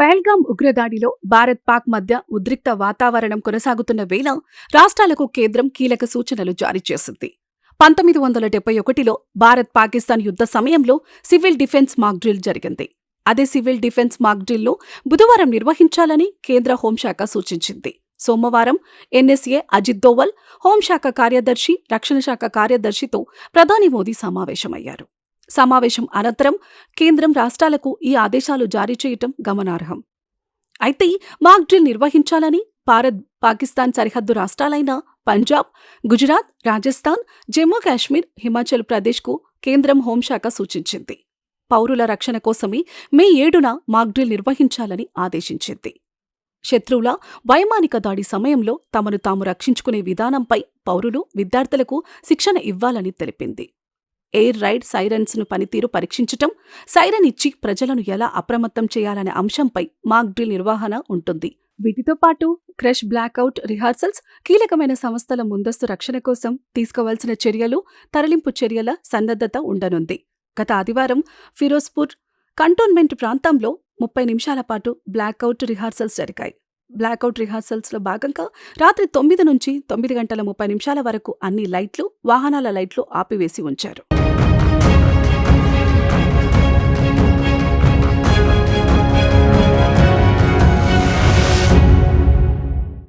పహల్గాం ఉగ్రదాడిలో భారత్ పాక్ మధ్య ఉద్రిక్త వాతావరణం కొనసాగుతున్న వేళ రాష్ట్రాలకు కేంద్రం కీలక సూచనలు జారీ చేసింది. పంతొమ్మిది వందల డెబ్బై ఒకటిలో భారత్ పాకిస్తాన్ యుద్ధ సమయంలో సివిల్ డిఫెన్స్ మాక్ డ్రిల్ జరిగింది. అదే సివిల్ డిఫెన్స్ మాక్ డ్రిల్లో బుధవారం నిర్వహించాలని కేంద్ర హోంశాఖ సూచించింది. సోమవారం ఎన్ఎస్ఏ అజిత్ దోవల్ హోంశాఖ కార్యదర్శి రక్షణ శాఖ కార్యదర్శితో ప్రధాని మోదీ సమావేశమయ్యారు. సమావేశం అనంతరం కేంద్రం రాష్ట్రాలకు ఈ ఆదేశాలు జారీ చేయటం గమనార్హం. అయితే మాక్ డ్రిల్ నిర్వహించాలని భారత్ పాకిస్తాన్ సరిహద్దు రాష్ట్రాలైన పంజాబ్ గుజరాత్ రాజస్థాన్ జమ్మూ కాశ్మీర్ హిమాచల్ ప్రదేశ్కు కేంద్రం హోంశాఖ సూచించింది. పౌరుల రక్షణ కోసమే మే ఏడున మాక్ డ్రిల్ నిర్వహించాలని ఆదేశించింది. శత్రువుల వైమానిక దాడి సమయంలో తమను తాము రక్షించుకునే విధానంపై పౌరులు విద్యార్థులకు శిక్షణ ఇవ్వాలని తెలిపింది. ఎయిర్ రైడ్ సైరన్స్ను పనితీరు పరీక్షించటం సైరన్ ఇచ్చి ప్రజలను ఎలా అప్రమత్తం చేయాలనే అంశంపై మాక్ డ్రిల్ నిర్వహణ ఉంటుంది. వీటితో పాటు క్రష్ బ్లాక్అవుట్ రిహార్సల్స్ కీలకమైన సంస్థల ముందస్తు రక్షణ కోసం తీసుకోవాల్సిన చర్యలు తరలింపు చర్యల సన్నద్ధత ఉండనుంది. గత ఆదివారం ఫిరోజ్పూర్ కంటోన్మెంట్ ప్రాంతంలో ముప్పై నిమిషాల పాటు బ్లాక్అవుట్ రిహార్సల్స్ జరిగాయి. బ్లాక్అవుట్ రిహార్సల్స్లో భాగంగా రాత్రి తొమ్మిది నుంచి తొమ్మిది గంటల ముప్పై నిమిషాల వరకు అన్ని లైట్లు వాహనాల లైట్లు ఆపివేసి ఉంచారు.